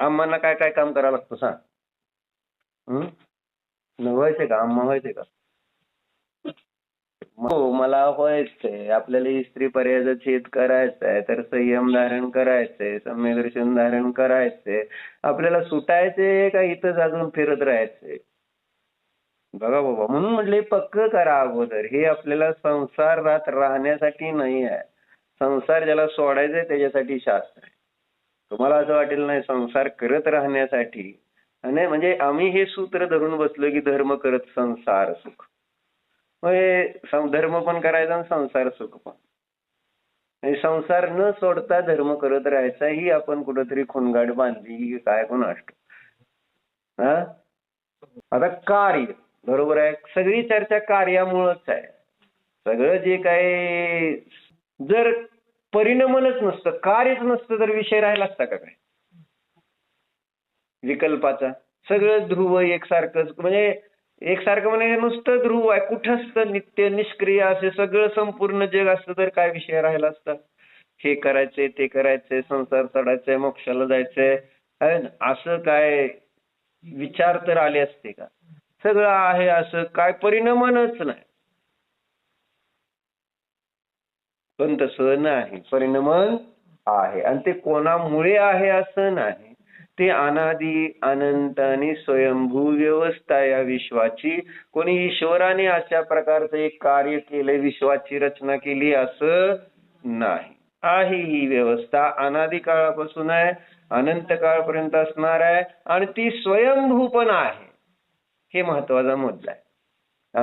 आम्हाला काय काय काम करावं लागतं सांग. व्हायचंय का? आम्हा व्हायचंय का? हो मला व्हायचंय. आपल्याला स्त्री पर्यायाचं छेद करायचंय तर संयम धारण करायचंय सम्यदर्शन धारण करायचंय. आपल्याला सुटायचंय का इथंच अजून फिरत राहायचंय? बघा बाबा म्हणून म्हटलं पक्क करा अगोदर. हे आपल्याला संसारात राहण्यासाठी नाही आहे. संसार ज्याला सोडायचंय त्याच्यासाठी शास्त्र आहे. तुम्हाला असं वाटेल नाही संसार करत राहण्यासाठी. नाही म्हणजे आम्ही हे सूत्र धरून बसलो की धर्म करत संसार सुख. म्हणजे हे धर्म पण करायचा आणि संसार सुख पण. संसार न सोडता धर्म करत राहायचा ही आपण कुठंतरी खुणगाड बांधली की काय कोण असतो. हा? आता कार्य बरोबर आहे? सगळी चर्चा कार्यामुळंच आहे. सगळं जे काय जर परिणमनच नसतं. कार्यच नसतं तर विषय राहिला असता का काय? विकल्पाचा. सगळं ध्रुव एकसारखंच. म्हणजे एकसारखं म्हणजे नुसतं ध्रुव आहे. कुठं असतं? नित्य निष्क्रिय असे सगळं संपूर्ण जग असतं तर काय विषय राहिला असता? हे करायचंय ते करायचंय संसार चढायचंय मोक्षाला जायचंय. असं काय विचार तर आले असते का? सगळं आहे असं. काय परिणामच नाही. पण तसं नाही परिणाम आहे. आणि ते कोणामुळे आहे असं नाही. ते अनादी अनंत आणि स्वयंभू व्यवस्था या विश्वाची. कोणी ईश्वराने अशा प्रकारचं एक कार्य केले विश्वाची रचना केली असं नाही. आहे ही व्यवस्था अनादी काळापासून आहे अनंत काळपर्यंत असणार आहे आणि ती स्वयंभू पण आहे. हे महत्त्वाचा मुद्दा आहे.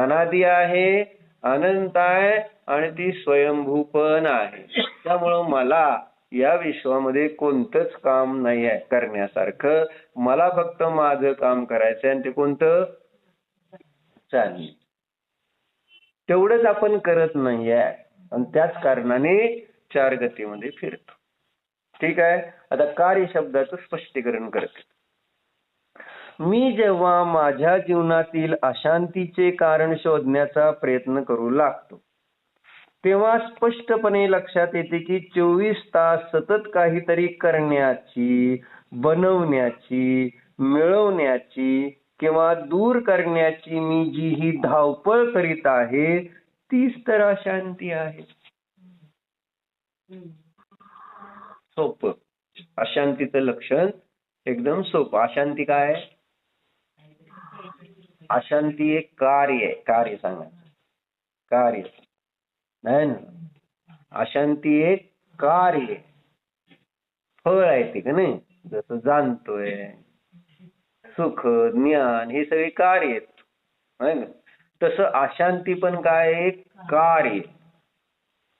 अनादी आहे अनंत आहे आणि ती स्वयंभू पण आहे. त्यामुळं मला या विश्वामध्ये कोणतंच काम नाही आहे करण्यासारखं. मला फक्त माझं काम करायचं आणि ते कोणतं? चालेल. तेवढंच आपण करत नाहीये. आणि त्याच कारणाने चार गतीमध्ये फिरतो. ठीक आहे? आता कार्य शब्दाचं स्पष्टीकरण करते. मी जेव्हा माझ्या जीवनातील अशांतीचे कारण शोधण्याचा प्रयत्न करू लागतो तेव्हा स्पष्टपणे लक्षात येते की चोवीस तास सतत काहीतरी करण्याची बनवण्याची मिळवण्याची किंवा दूर करण्याची मी जी ही धावपळ करीत आहे तीच तर अशांती आहे. सोपं. अशांतीचं लक्षण एकदम सोपं. अशांती काय? अशांती एक कार्य आहे. कार्य सांगा. कार्य. अशांती एक कार्य. फळ आहे ते का नाही? जसं जाणतोय. सुख ज्ञान हे सगळे कार्य आहेत. तस तसं अशांती पण काय? एक कार्य.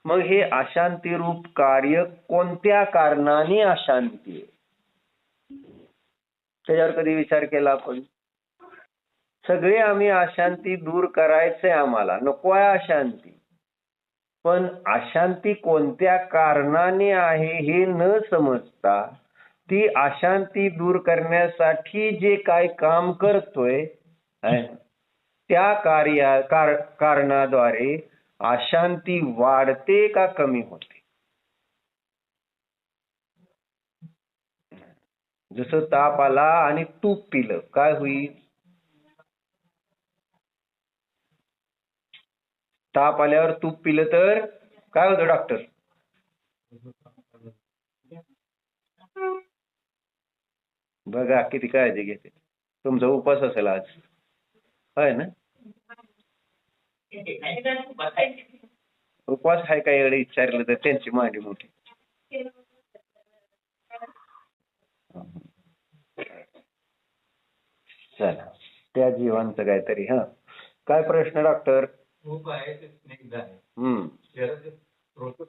मग हे अशांती रूप कार्य कोणत्या कारणाने अशांती आहे? त्याच्यावर कधी विचार केला आपण? सगळे आम्ही अशांती दूर करायचंय आम्हाला. नको आहे अशांती. पण अशांती कोणत्या कारणाने आहे हे न समजता ती अशांती दूर करण्यासाठी जे काय काम करतोय त्या कार्या कार, कारणाद्वारे अशांती वाढते का कमी होते? जसं ताप आला आणि तूप पिलं काय होईल? ताप आल्यावर तूप पिलं तर काय होतं डॉक्टर बघा किती काळजी घेते. तुमचा उपवास असेल आज. होय ना? उपवास आहे काही एवढे विचारलं तर? त्यांची मांडी मोठी. चला त्या जीवांचं काहीतरी हा. काय प्रश्न डॉक्टर खूप आहे ते स्नेक आहे. हम्म. शहराचे प्रोसेस.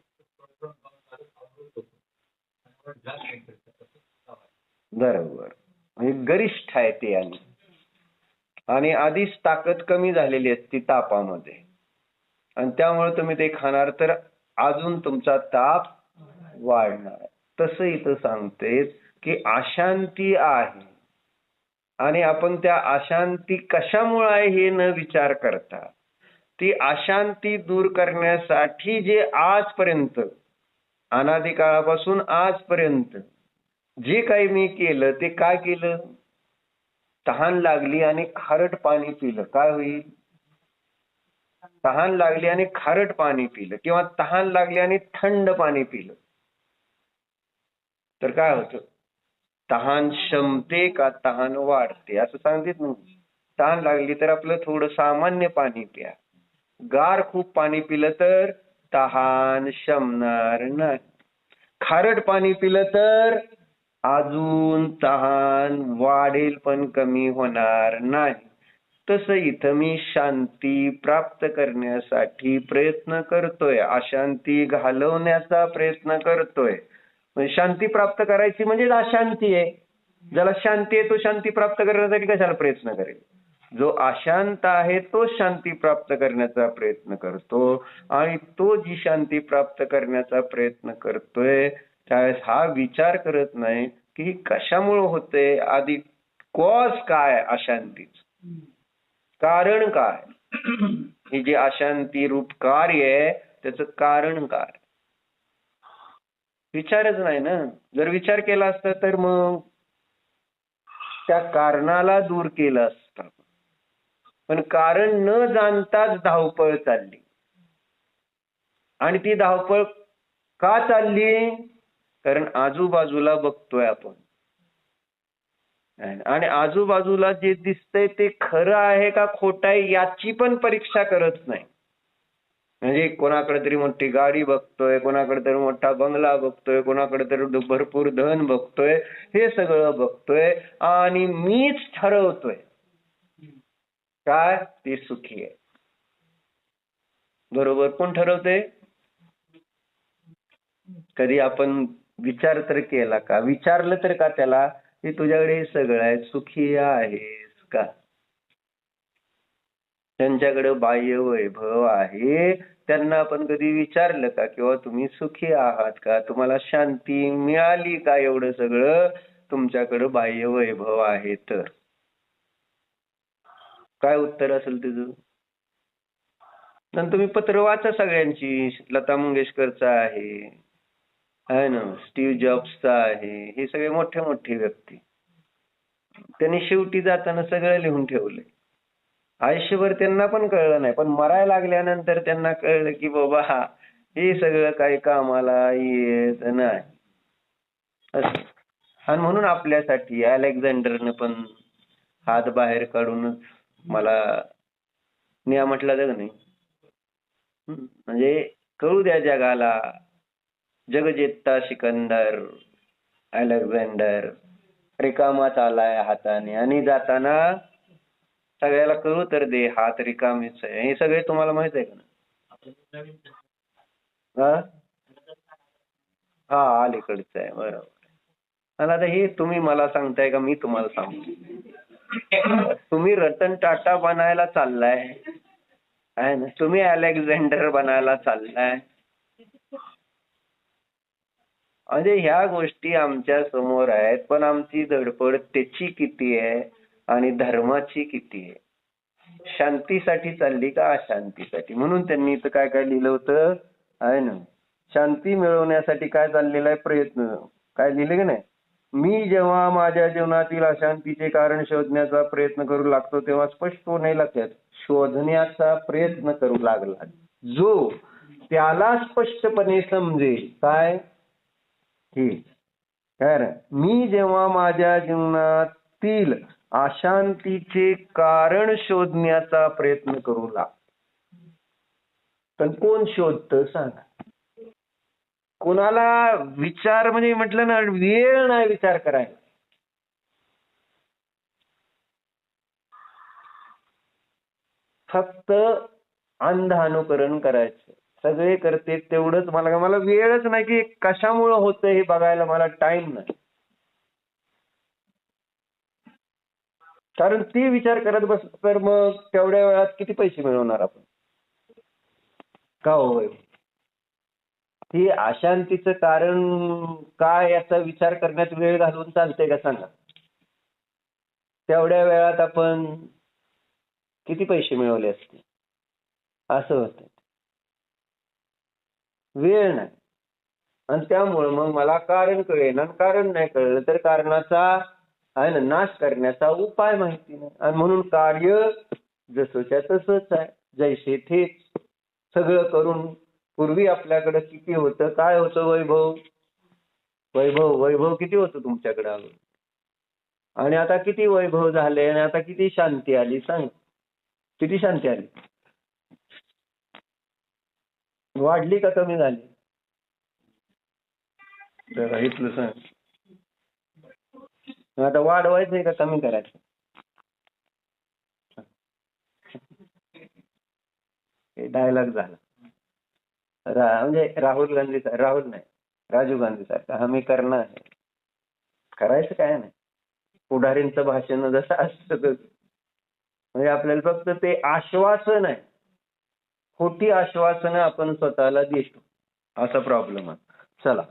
बरोबर. म्हणजे गरिष्ठ आहे ते आणि. आणि आधीच ताकद कमी झालेली असते तापामध्ये. आणि त्यामुळे तुम्ही ते खाणार तर अजून तुमचा ताप वाढणार. तसं इथं सांगते की अशांती आहे. आणि आपण त्या अशांती कशामुळे आहे हे न विचार करता. ती अशांती दूर करण्यासाठी जे आजपर्यंत अनादी काळापासून आजपर्यंत जे काही मी केलं ते काय केलं? तहान लागली आणि खारट पाणी पिलं. काय होईल? तहान लागली आणि खारट पाणी पिलं किंवा तहान लागली आणि थंड पाणी पिलं. तर काय होतं? तहान शमते का तहान वाढते? असं सांगतेत ना तहान लागली तर आपलं थोडं सामान्य पाणी प्या. गार खूप पाणी पिलं तर तहान शमणार नाही. खारट पाणी पिलं तर अजून तहान वाढेल पण कमी होणार नाही. तसं इथं मी शांती प्राप्त करण्यासाठी प्रयत्न करतोय. अशांती घालवण्याचा प्रयत्न करतोय. म्हणजे शांती प्राप्त करायची म्हणजे अशांती आहे. ज्याला शांती आहे तो शांती प्राप्त करण्यासाठी कशाला प्रयत्न करेल? जो अशांत आहे तो शांती प्राप्त करण्याचा प्रयत्न करतो. आणि तो जी शांती प्राप्त करण्याचा प्रयत्न करतोय त्यावेळेस हा विचार करत नाही की कशामुळे होते आधी कॉज काय अशांतीच? कारण काय? ही जी अशांती रूप कार्य आहे त्याच कारण काय? विचारच नाही ना? जर विचार केला असता तर मग त्या कारणाला दूर केलं असतं पण कारण न जाणताच धावपळ चालली. आणि ती धावपळ का चालली? कारण आजूबाजूला बघतोय आपण. आणि आजूबाजूला जे दिसतंय ते खरं आहे का खोटं आहे याची पण परीक्षा करत नाही. म्हणजे कोणाकडे तरी मोठी गाडी बघतोय कोणाकडे तरी मोठा बंगला बघतोय कोणाकडे तरी भरपूर धन बघतोय हे सगळं बघतोय आणि मीच ठरवतोय. काय ती सुखी आहे. बरोबर कोण ठरवते कधी आपण विचार तर केला का? विचारलं तर का त्याला की तुझ्याकडे सगळं आहे सुखी आहेस का? त्यांच्याकडे बाह्य वैभव आहे. त्यांना आपण कधी विचारलं का किंवा तुम्ही सुखी आहात का? तुम्हाला शांती मिळाली का एवढं सगळं? तुमच्याकडे बाह्य वैभव आहे तर. काय उत्तर असेल त्याचं नंतर तुम्ही पत्र वाचा सगळ्यांची. लता मंगेशकरचा आहे. आहे ना? स्टीव्ह जॉब्सचा आहे. हे सगळे मोठे मोठे व्यक्ती. त्यांनी शेवटी जाताना सगळं लिहून ठेवलंय. आयुष्यभर त्यांना पण कळलं नाही. पण मरायला लागल्यानंतर त्यांना कळलं की बाबा हे सगळं काही कामाला येत नाही. असं. आणि म्हणून आपल्यासाठी अलेक्झांडरनं पण हात बाहेर काढूनच मला न्या म्हटलं का नाही? म्हणजे कळू द्या जगाला. जगजेत्ता सिकंदर अलेक्झांडर रिकामाच आलाय हाताने. आणि जाताना सगळ्याला कळू तर दे हात रिकामीच आहे. हे सगळे तुम्हाला माहीत आहे का हा अलीकडचं आहे. बरोबर. आणि आता हे तुम्ही मला सांगताय का मी तुम्हाला सांगतो. तुम्ही रतन टाटा बनायला चाललाय. आहे ना? तुम्ही अलेक्झांडर बनायला चाललाय. म्हणजे ह्या गोष्टी आमच्यासमोर आहेत पण आमची धडपड त्याची किती आहे आणि धर्माची किती आहे? शांतीसाठी चालली का अशांतीसाठी? म्हणून त्यांनी इथं काय काय लिहिलं होतं? आहे ना? शांती मिळवण्यासाठी काय चाललेला आहे प्रयत्न? काय लिहिले की नाही? मी जेव्हा माझ्या जीवनातील अशांतीचे कारण शोधण्याचा प्रयत्न करू लागतो तेव्हा स्पष्ट नाही लक्षात शोधण्याचा प्रयत्न करू लागला. जो त्याला स्पष्टपणे समजेल काय? की काय मी जेव्हा माझ्या जीवनातील अशांतीचे कारण शोधण्याचा प्रयत्न करू लागतो. पण कोण शोधतं सांगा? कोणाला विचार म्हणजे म्हटलं ना वेळ नाही विचार करायला. फक्त अंध अनुकरण करायचं. सगळे करते तेवढंच. मला मला वेळच नाही की कशामुळं होतं हे बघायला मला टाइम नाही. कारण ते विचार करत बस तर मग तेवढ्या वेळात किती पैसे मिळवणार आपण? का होय ही अशांतीचं कारण काय याचा विचार करण्यात वेळ घालवून चालते का सांगा? तेवढ्या वेळात आपण किती पैसे मिळवले असते? असं होत. वेळ नाही. आणि त्यामुळं मग मला कारण कळेना आणि कारण नाही कळलं तर कारणाचा आहे ना नाश करण्याचा उपाय माहिती नाही. आणि म्हणून कार्य जसंच्या तसंच आहे. जैसे थेच सगळं करून पूर्वी आपल्याकडं किती होतं? काय होतं वैभव? वैभव वैभव किती होतं तुमच्याकडे अगोदर आणि आता किती वैभव झाले आणि आता किती शांती आली? सांग. किती शांती आली? वाढली का कमी झाली? जरा इथलं सांग. आता वाढवायचं आहे का कमी करायचं? डायलॉग झाला. म्हणजे राहुल गांधी राहुल नाही राजीव गांधी सारखा आम्ही करणार आहे. करायचं काय नाही. पुढारींचं भाषण जसं असतं तसं. म्हणजे आपल्याला फक्त ते आश्वासन आहे. खोटी आश्वासनं आपण स्वतःला देतो. असा प्रॉब्लेम आहे. चला.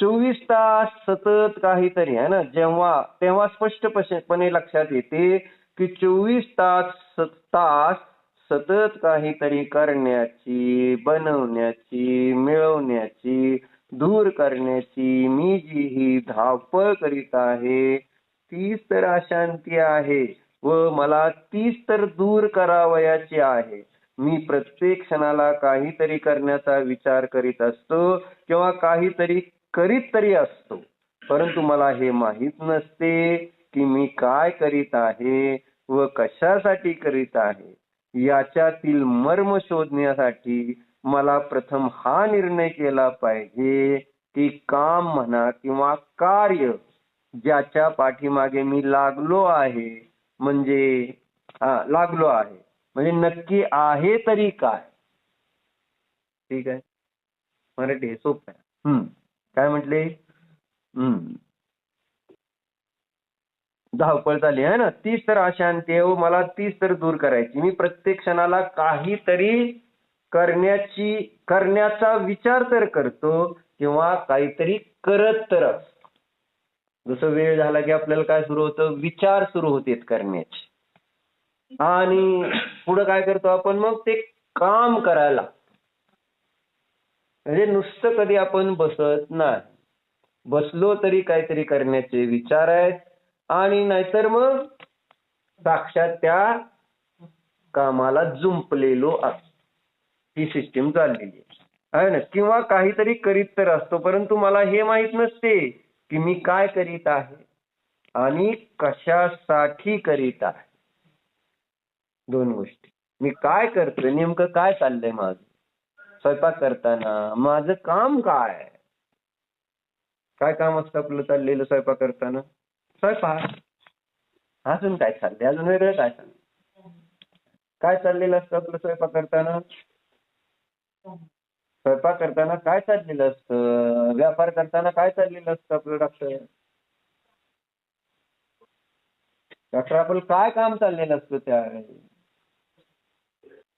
चोवीस तास सतत काहीतरी आहे ना? जेव्हा तेव्हा स्पष्टपणे लक्षात येते की चोवीस तास तास सतत काहीतरी करण्याची बनवण्याची मिळवण्याची दूर करण्याची मी जी ही धावपळ करीत आहे तीच तर अशांती आहे व मला तीच तर दूर करावयाची आहे. मी प्रत्येक क्षणाला काहीतरी करण्याचा विचार करीत असतो किंवा काहीतरी करीत तरी असतो. परंतु मला हे माहीत नसते की मी काय करीत आहे व कशासाठी करीत आहे. याच्यातील मर्म शोधण्यासाठी मला प्रथम हा निर्णय केला पाहिजे की काम म्हणा किंवा कार्य ज्याच्या पाठीमागे मी लागलो आहे म्हणजे हा लागलो आहे. म्हणजे नक्की आहे तरी काय? ठीक आहे? मराठी सोपं आहे. काय म्हटले? हम्म. धावपळ झाली आहे ना? तीच तर अशांती आहे. व मला तीच तर दूर करायची. मी प्रत्येक क्षणाला काहीतरी करण्याची करण्याचा विचार तर करतो किंवा काहीतरी करत तर जसं वेळ झाला की आपल्याला काय सुरू होतं? विचार सुरू होते करण्याचे. आणि पुढे काय करतो आपण? मग ते काम करायला. म्हणजे नुसतं कधी आपण बसत नाही. बसलो तरी काहीतरी करण्याचे विचार आहेत. आणि नाहीतर मग साक्षात त्या कामाला जुंपलेलो असतो ही सिस्टीम चाललेली आहे. ना? किंवा काहीतरी करीत तर असतो परंतु मला हे माहीत नसते की मी काय करीत आहे आणि कशासाठी करीत आहे. दोन गोष्टी. मी काय करतोय? नेमकं काय चाललंय माझं? स्वयंपाक करताना माझं काम काय काय काम असतं आपलं चाललेलं स्वयंपाक करताना? स्वयंपाक. अजून काय चाललंय? अजून वेगळं काय चाललंय? काय चाललेलं असतं आपलं स्वयंपाक करताना? स्वयंपाक करताना काय चाललेलं असतं? व्यापार करताना काय चाललेलं असतं आपलं डॉक्टर? डॉक्टर आपलं काय काम चाललेलं असतं त्या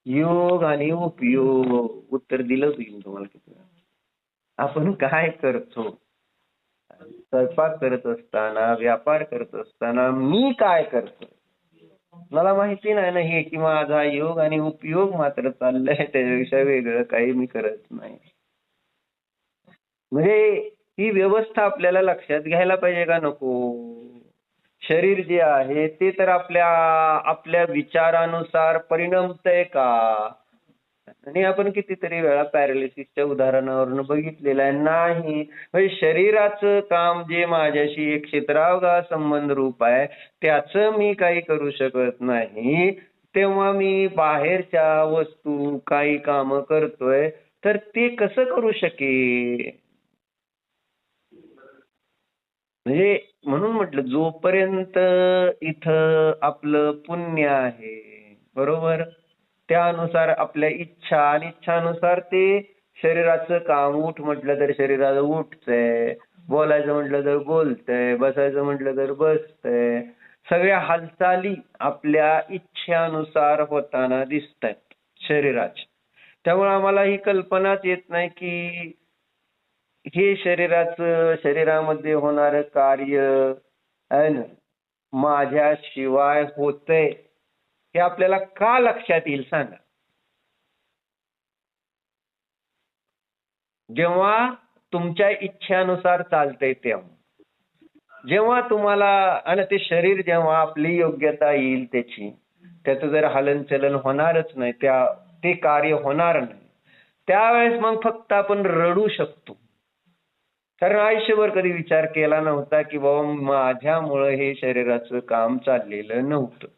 योग आणि उपयोग. उत्तर दिलं होईल तुम्हाला किती आपण काय करतो? स्वयंपाक करत असताना व्यापार करत असताना मी काय करतो? मला माहिती नाही ना हे की माझा योग आणि उपयोग मात्र चाललाय त्याच्यापेक्षा वेगळं काही मी करत नाही. म्हणजे ही व्यवस्था आपल्याला लक्षात घ्यायला पाहिजे का नको? शरीर जे आहे ते तर आपल्या आपल्या विचारानुसार परिणमतंय का? आणि आपण कितीतरी वेळा पॅरालिसिसच्या उदाहरणावरून बघितलेलं आहे. नाही म्हणजे शरीराचं काम जे माझ्याशी एक क्षेत्रावगा संबंध रूप आहे त्याचं मी काही करू शकत नाही. तेव्हा मी बाहेरच्या वस्तू काही काम करतोय तर ते कसं करू शकेल म्हणजे म्हणून म्हटलं जोपर्यंत इथं आपलं पुण्य आहे बरोबर? त्यानुसार आपल्या इच्छा आणि इच्छानुसार ते शरीराचं काम उठ म्हटलं तर शरीराला उठतंय. बोलायचं म्हटलं तर बोलतंय. बसायचं म्हटलं तर बसतंय. सगळ्या हालचाली आपल्या इच्छेनुसार होताना दिसत आहेत शरीराच्या. त्यामुळे आम्हाला ही कल्पनाच येत नाही की हे शरीराचं शरीरामध्ये होणार कार्य माझ्या शिवाय माझ्याशिवाय होतंय. हे आपल्याला का लक्षात येईल सांगा. जेव्हा तुमच्या इच्छेनुसार चालतंय तेव्हा. जेव्हा तुम्हाला आणि ते शरीर जेव्हा आपली योग्यता येईल त्याची त्याचं जर हलनचलन होणारच नाही त्या ते कार्य होणार नाही. त्यावेळेस मग फक्त आपण रडू शकतो. कारण आयुष्यभर कधी विचार केला नव्हता की बाबा माझ्यामुळं हे शरीराचं काम चाललेलं नव्हतं.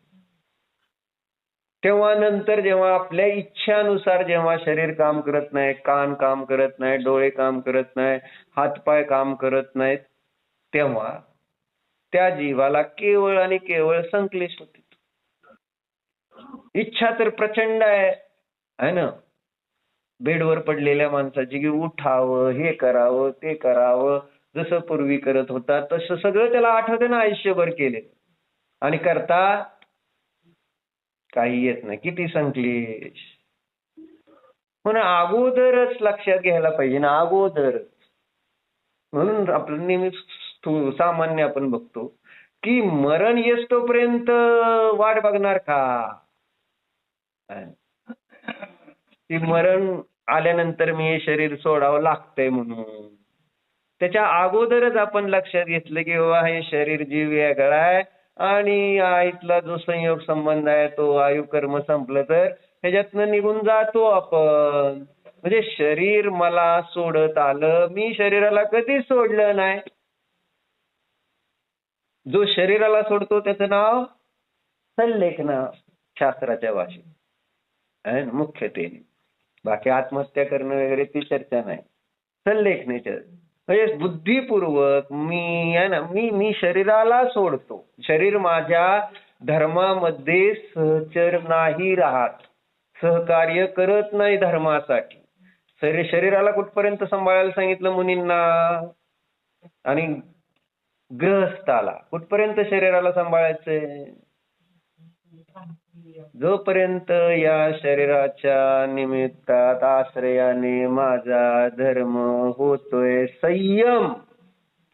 तेव्हा नंतर जेव्हा आपल्या इच्छानुसार जेव्हा शरीर काम करत नाही कान काम करत नाही डोळे काम करत नाही हातपाय काम करत नाहीत तेव्हा त्या जीवाला केवळ आणि केवळ संकलेश होते. इच्छा तर प्रचंड आहे है ना? बेडवर पडलेल्या माणसाची की उठावं हे करावं ते करावं जसं पूर्वी करत होता तसं सगळं त्याला आठवते ना आयुष्यभर केले आणि करता काही येत नाही. किती संकलेश म्हणून अगोदरच लक्षात घ्यायला पाहिजे ना अगोदरच. म्हणून आपण नेहमी सामान्य आपण बघतो की मरण येस तोपर्यंत वाट बघणार का? ती मरण आल्यानंतर मी हे शरीर सोडावं लागतंय म्हणून. त्याच्या अगोदरच आपण लक्षात घेतलं की बाबा हे शरीर जीव वेगळा आहे आणि इथला जो संयोग संबंध आहे तो आयु कर्म संपलं तर ह्याच्यातनं निघून जातो आपण. म्हणजे शरीर मला सोडत आलं मी शरीराला कधीच सोडलं नाही. जो शरीराला सोडतो त्याचं नाव सल्लेख नाव शास्त्राच्या भाषेत. मुख्यतेने. बाकी आत्महत्या करणं वगैरे ती चर्चा नाही. संलेखनेच्या चर्चा म्हणजे बुद्धिपूर्वक मी आहे ना मी मी शरीराला सोडतो. शरीर माझ्या धर्मामध्ये सहचर नाही राहत. सहकार्य करत नाही धर्मासाठी. शरीर शरीराला कुठपर्यंत सांभाळायला सांगितलं मुनींना? आणि ग्रहस्थाला कुठपर्यंत शरीराला सांभाळायचंय? जोपर्यंत या शरीराच्या निमित्तात आश्रयाने माझा धर्म होतोय संयम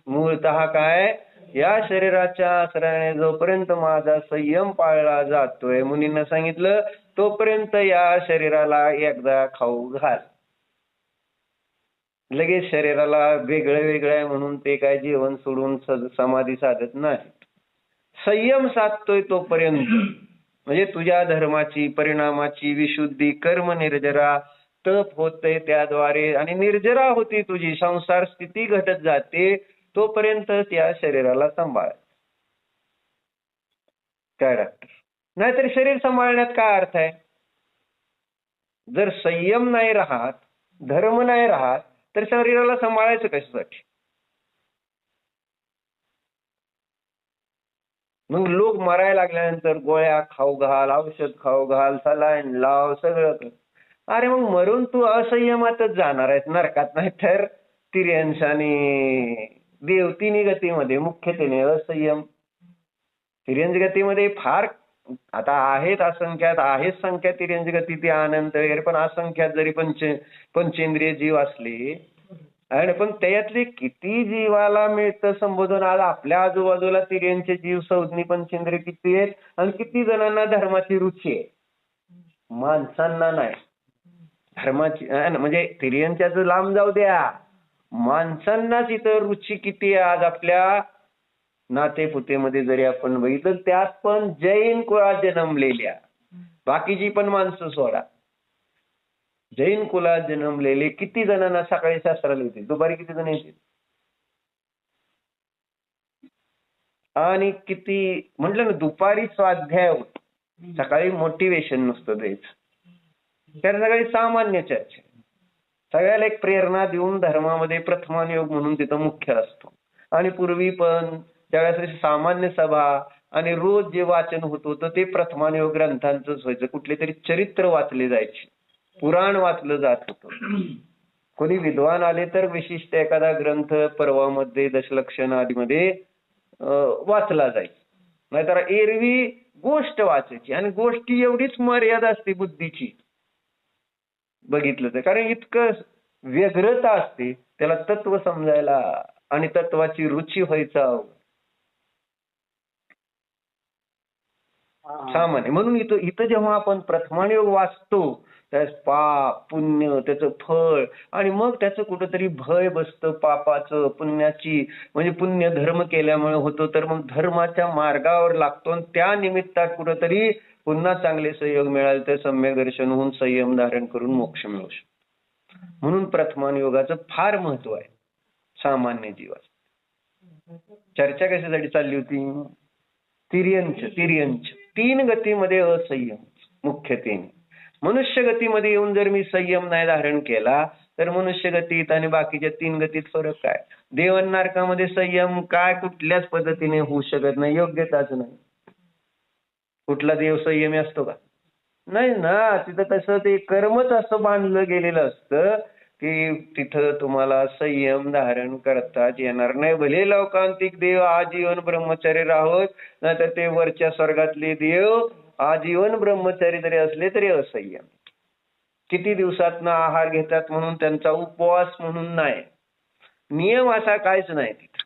मूळतः काय? या शरीराच्या आश्रयाने जोपर्यंत माझा संयम पाळला जातोय मुनीनं सांगितलं तोपर्यंत या शरीराला एकदा खाऊ घाल. लगेच शरीराला वेगळं वेगळं आहे म्हणून ते काय जीवन सोडून समाधी साधत नाही संयम साधतोय तोपर्यंत. म्हणजे तुझ्या धर्माची परिणामाची विशुद्धी कर्म निर्जरा तप होते त्याद्वारे आणि निर्जरा होती तुझी. संसार स्थिती घटत जाते तोपर्यंत त्या शरीराला सांभाळ. काय डॉक्टर नाहीतर शरीर सांभाळण्यात काय अर्थ आहे? जर संयम नाही राहत धर्म नाही राहत तर शरीराला सांभाळायचं कशासाठी? मग लोक मरायला लागल्यानंतर गोळ्या खाऊ घाल औषध खाऊ घाल सलाईन लाव सगळं अरे मग मरून तू असंयमातच जाणार आहेस नरकात नाही तर तिर्यंश आणि देव तिन्ही गतीमध्ये मुख्यतेने असंयम. तिर्यंज गतीमध्ये फार आता आहेत असंख्यात आहेत संख्या तिर्यंज गती ते अनंत वगैरे पण असंख्यात जरी पंच पंचेंद्रिय जीव असले आणि पण त्याच्यातले किती जीवाला मिळतं संबोधन? आज आपल्या आजूबाजूला तिर्यांचे जीव संज्ञी पंचेंद्रिय किती आहेत? आणि किती जणांना धर्माची रुची आहे? माणसांना नाही. धर्माची म्हणजे तिर्यांच्या लांब जाऊ द्या. माणसांनाच इथं रुची किती आहे? आज आपल्या नातेपुतेमध्ये जरी आपण बघितलं त्यात पण जैन कुळात जन्मलेल्या. बाकीची पण माणसं सोडा. जैन कुलात जन्मलेले किती जणांना सकाळी शास्त्राला येतील दुपारी किती जण येतील? आणि किती म्हटलं ना दुपारी स्वाध्याय सकाळी मोटिवेशन नसतं द्यायचं. त्या सगळी सामान्य चर्चा सगळ्याला एक प्रेरणा देऊन धर्मामध्ये प्रथमान योग म्हणून तिथं मुख्य असतो. आणि पूर्वी पण त्यावेळेस सामान्य सभा आणि रोज जे वाचन होत होतं ते प्रथमान योग ग्रंथांचंच व्हायचं. कुठले तरी चरित्र वाचले जायचे. पुराण वाचलं जात होतं. कोणी विद्वान आले तर विशिष्ट एखादा ग्रंथ पर्वामध्ये दशलक्षण आदीमध्ये वाचला जाईल. नाहीतर एरवी गोष्ट वाचायची आणि गोष्टी एवढीच मर्यादा असते बुद्धीची. बघितलं तर. कारण इतकं व्यग्रता असते त्याला तत्व समजायला आणि तत्वाची रुची व्हायचं सामान्य. म्हणून इथं इथं जेव्हा आपण प्रथमान योग वाचतो त्यास पाप पुण्य त्याचं फळ आणि मग त्याचं कुठंतरी भय बसतं पापाचं पुण्याची म्हणजे पुण्य धर्म केल्यामुळे होतो. तर मग धर्माच्या मार्गावर लागतो आणि त्या निमित्तात कुठंतरी पुन्हा चांगले संयोग मिळाले तर सम्य दर्शन होऊन संयम धारण करून मोक्ष मिळू शकतो. म्हणून प्रथमान योगाचं फार महत्त्व आहे. सामान्य जीवात चर्चा कशासाठी चालली होती? तिर्यंच तिर्यंच. तीन गतीमध्ये असंयम मुख्य तीन मनुष्य गतीमध्ये येऊन जर मी संयम नाही धारण केला तर मनुष्य गतीत आणि बाकीच्या तीन गतीत फरक काय? देव नारकामध्ये संयम काय कुठल्याच पद्धतीने होऊ शकत नाही योग्यताच नाही. कुठला देव संयमी असतो का? नाही ना तिथं कसं ते कर्मच असं बांधलं गेलेलं असतं की तिथं तुम्हाला संयम धारण करताच येणार नाही. भले लौकांतिक देव आजीवन ब्रह्मचारी राहोत नाहीतर ते वरच्या स्वर्गातले देव आजीवन ब्रह्मचारी जरी असले तरी असंयम किती दिवसातनं आहार घेतात म्हणून त्यांचा उपवास म्हणून नाही. नियम असा काहीच नाही तिथं.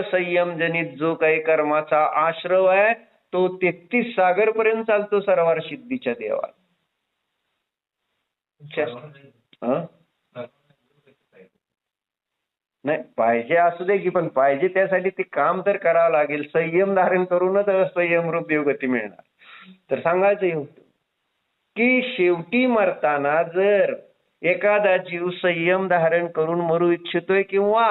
असंयम जनित जो काही कर्माचा आश्रव आहे तो तेहतीस सागर पर्यंत चालतो सरवार सिद्धीच्या देवात हं? नाही पाहिजे असू दे की पण पाहिजे त्यासाठी ते काम तर करावं लागेल. संयम धारण करूनच संयम रूप देवगती मिळणार. तर सांगायचं हे होतं की शेवटी मरताना जर एखादा जीव संयम धारण करून मरू इच्छितोय किंवा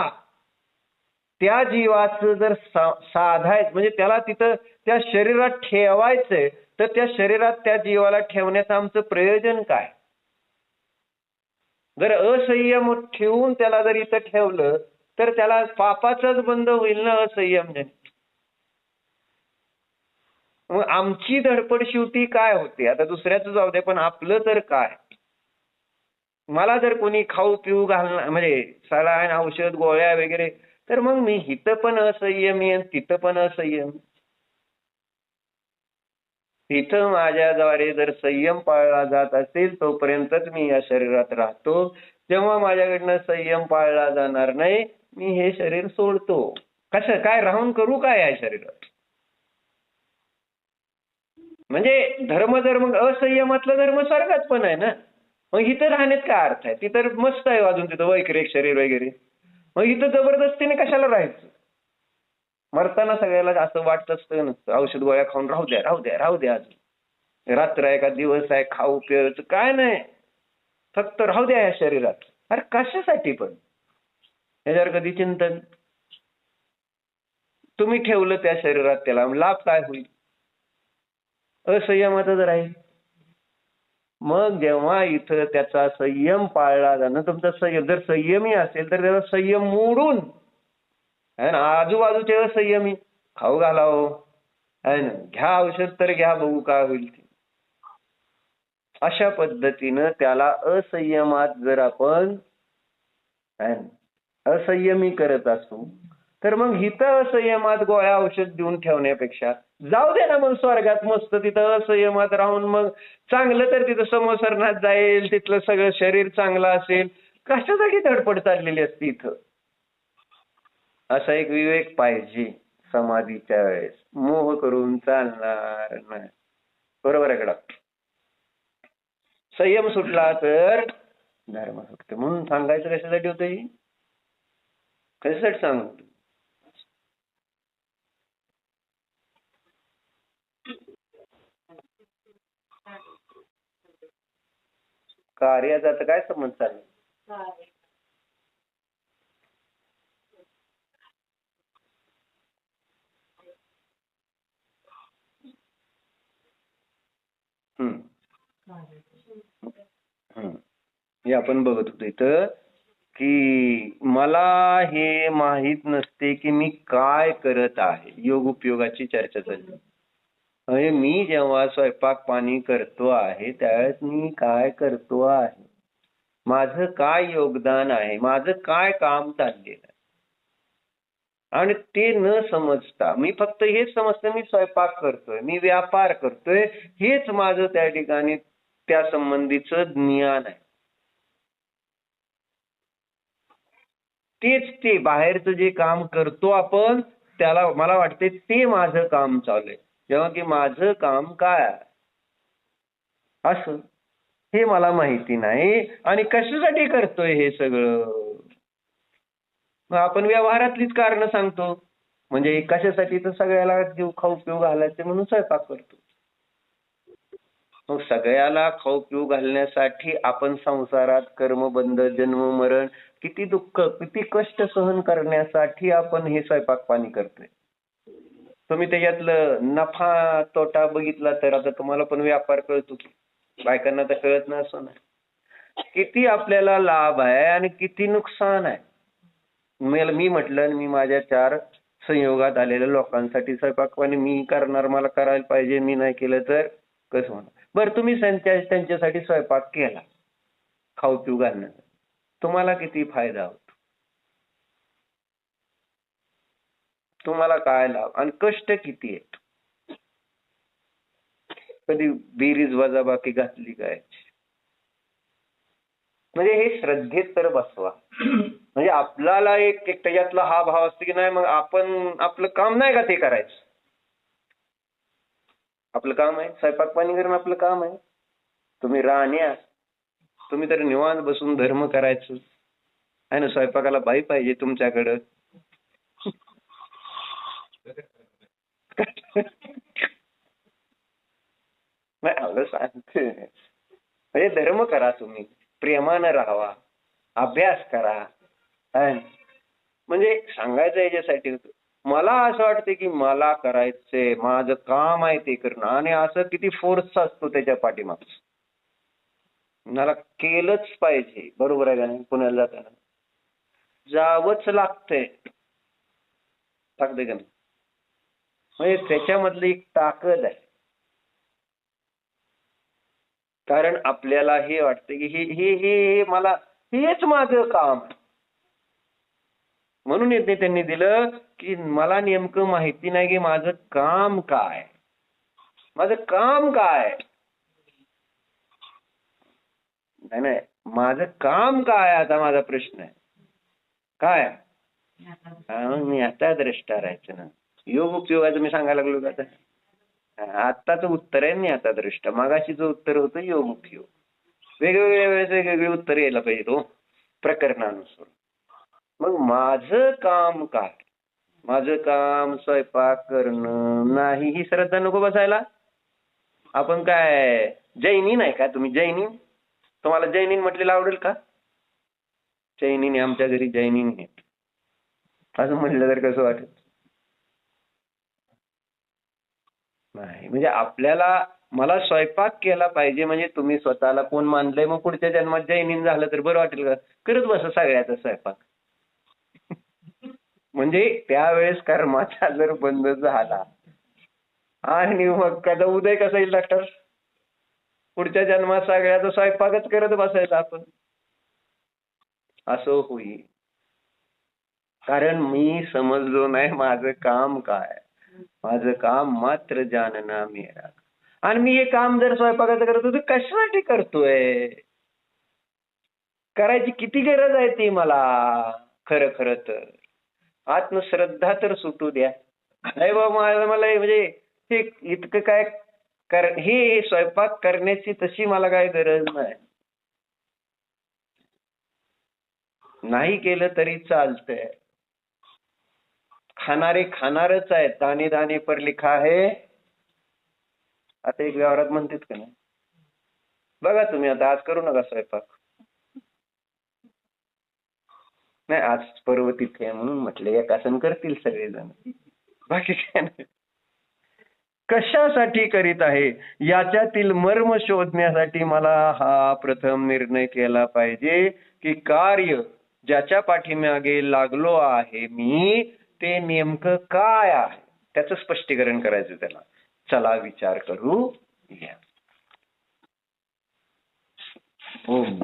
त्या जीवाचं जर साधायचं म्हणजे त्याला तिथं त्या शरीरात ठेवायचंय तर त्या शरीरात त्या जीवाला ठेवण्याचं आमचं प्रयोजन काय? जर असंयम ठेवून त्याला जर इथं ठेवलं तर त्याला पापाचाच बंद होईल ना असंयम मग आमची धडपड शेवटी काय होते? आता दुसऱ्याच जाऊ दे पण आपलं तर काय? मला जर कोणी खाऊ पिऊ घालणार म्हणजे सलाईन औषध गोळ्या वगैरे तर मग मी इथं पण असंयमी आणि तिथं पण असंयम. तिथं माझ्याद्वारे जर संयम पाळला जात असेल तोपर्यंतच मी या शरीरात राहतो. जेव्हा माझ्याकडनं संयम पाळला जाणार नाही मी हे शरीर सोडतो. कसं काय राहून करू काय या शरीरात? म्हणजे धर्म जर मग असंयमातलं धर्म स्वर्गात पण आहे ना? मग इथं राहण्यात काय अर्थ आहे? तिथं मस्त आहे अजून तिथं वैक्रिक शरीर वगैरे. मग इथं जबरदस्तीने कशाला राहायचं? मरताना सगळ्याला असं वाटत असतं नसतं औषध गोळ्या खाऊन राहू द्या राहू द्या राहू द्या अजून. रात्र आहे का दिवस आहे खाऊ पियचं काय नाही. फक्त राहू द्या या शरीरात. अरे कशासाठी पण? याच्यावर कधी चिंतन. तुम्ही ठेवलं त्या शरीरात त्याला लाभ काय होईल? असंयमातच राहील. मग जेव्हा इथं त्याचा संयम पाळला जाणं तुमचा संयम जर संयमी असेल तर त्याचा संयम मोडून आहे ना? आजूबाजूचे असंयमी खाऊ घालाव. आहे ना? घ्या औषध तर घ्या बघू काय होईल ते. अशा पद्धतीनं त्याला असंयमात जर आपण असंयमी करत असू तर मग हिथं असंयमात गोळ्या औषध देऊन ठेवण्यापेक्षा जाऊ दे ना मग स्वर्गात मस्त तिथं असंयमात राहून मग चांगलं तर तिथं समोसरणात जाईल तिथलं सगळं शरीर चांगलं असेल. कशासाठी धडपड चाललेली असते इथं? असा एक विवेक पाहिजे समाधीच्या वेळेस. मोह करून चालणार नाही. बरोबर आहे का संयम सुटला तर धर्म सुटते. म्हणून सांगायचं कशासाठी होतं ही? कशासाठी सांगतो कार्याचा आता काय संबंध चालला हम्म हम्म. हे आपण बघत होतो इथं की मला हे माहीत नसते की मी काय करत आहे. योग उपयोगाची चर्चा चालली. म्हणजे मी जेव्हा स्वयंपाक पाणी करतो आहे त्यावेळेस मी काय करतो आहे? माझं काय योगदान आहे? माझं काय काम चाललेलं आहे? आणि ते न समजता मी फक्त हेच समजतं मी स्वयंपाक करतोय मी व्यापार करतोय हेच माझं त्या ठिकाणी त्या संबंधीचं ज्ञान आहे. तेच ते बाहेरचं जे काम करतो आपण त्याला मला वाटते ते माझं काम चालू आहे. जेव्हा की माझं काम काय असं. हे मला माहिती नाही. आणि कशासाठी करतोय हे सगळं? मग आपण व्यवहारातलीच कारण सांगतो. म्हणजे कशासाठी तर सगळ्याला जीव खाऊ पिऊ घालायचे म्हणून स्वयंपाक करतो. मग सगळ्याला खाऊ पिऊ घालण्यासाठी आपण संसारात कर्मबंध जन्म मरण किती दुःख किती कष्ट सहन करण्यासाठी आपण हे स्वयंपाक पाणी करतोय. तुम्ही त्याच्यातलं नफा तोटा बघितला तर आता तुम्हाला पण व्यापार कळतो की बायकांना तर कळत नाही असं किती आपल्याला लाभ आहे आणि किती नुकसान आहे. मी म्हटलं मी माझ्या चार संयोगात आलेल्या लोकांसाठी स्वयंपाक पाणी मी करणार मला करायला पाहिजे मी नाही केलं तर कसं होणार? बरं तुम्ही त्यांच्यासाठी स्वयंपाक केला. खाऊ पिऊ घालण्याचा तुम्हाला किती फायदा होतो? तुम्हाला काय लाभ? आणि कष्ट किती आहेत? कधी बेरीज वजाबाकी घातली काय? म्हणजे हे श्रद्धेत तर बसवा. म्हणजे आपल्याला एक एक त्याच्यातला हा भाव असतो की नाही मग आपण आपलं काम नाही का ते करायचं? आपलं काम आहे स्वयंपाक पाणी करणं आपलं काम आहे. तुम्ही राहण्या तुम्ही तर निवांत बसून धर्म करायचं. आहे ना स्वयंपाकाला बाई पाहिजे तुमच्याकडं. नाही आलं सांगते. म्हणजे धर्म करा तुम्ही. प्रेमानं राहावा. अभ्यास करा. म्हणजे सांगायचं याच्यासाठी होतं. मला असं वाटतं की मला करायचंय. माझं काम आहे ते करणं. आणि असं किती फोर्स असतो त्याच्या पाठीमागचं. मला केलंच पाहिजे. बरोबर आहे का नाही? पुण्याला जाताना. जावंच लागतंय. लागतंय का नाही? म्हणजे त्याच्यामधली एक ताकद आहे. कारण आपल्याला हे वाटतं की हे हे हे हे मला हेच माझं काम म्हणून येते त्यांनी दिलं की मला नेमकं माहिती नाही की माझं काम काय. माझं काम काय? नाही नाही. माझं काम काय आता? माझा प्रश्न आहे. काय? मी आता द्रष्टा राहायचं ना योग उपयोगाचं मी सांगायला लागलो का आता? आत्ताचं उत्तर आहे मी आता द्रष्टा. मागाशीच उत्तर होतं योग. उपयोग वेगवेगळ्या वेळेस वेगवेगळी उत्तर यायला पाहिजे तो हो. प्रकरणानुसार. मग माझं काम काय? माझं काम स्वयंपाक करणं नाही ही श्रद्धा नको बसायला. आपण काय जैनी नाही का तुम्ही? जैनी? तुम्हाला जैनीन म्हटलेलं आवडेल का? जैनीने आमच्या घरी जैनीन आहेत. असं म्हटलं तर कसं वाटेल? नाही म्हणजे आपल्याला मला स्वयंपाक केला पाहिजे म्हणजे तुम्ही स्वतःला कोण मानलंय मग पुढच्या जन्मात जैनीन झालं तर बरं वाटेल का? करत बसा सगळ्याचा स्वयंपाक. म्हणजे त्यावेळेस कर्माचा जर बंद झाला आणि मग कदा उदय कसा येईल डॉक्टर? पुढच्या जन्मात सगळ्याचा स्वयंपाकच करत बसायचा आपण. असं होईल कारण मी समजलो नाही माझं काम काय. माझं काम मात्र जानना मेरा. आणि मी हे काम जर स्वयंपाकाचं करतो तर कशासाठी करतोय? करायची किती गरज आहे ती मला? खरं खरं तर. आत्मश्रद्धा तर सुटू द्या. नाही बाबा मला मला म्हणजे हे इतकं काय कारण हे स्वयंपाक करण्याची तशी मला काय गरज नाही. नाही केलं तरी चालतंय. खाणारे खाणारच आहेत. दाणे दाणे पर लिखा आहे आता एक व्यवहारात म्हणतात का नाही? बघा तुम्ही आता आज करू नका स्वयंपाक. नाही आज पर्व तिथे म्हणून म्हटले एक आसन करतील सगळेजण. बाकी काय नाही. कशासाठी करीत आहे? याच्यातील मर्म शोधण्यासाठी मला हा प्रथम निर्णय केला पाहिजे की कार्य ज्याच्या पाठीमागे लागलो आहे मी ते नेमकं काय आहे? त्याचं स्पष्टीकरण करायचं त्याला. चला विचार करू. या. ओम.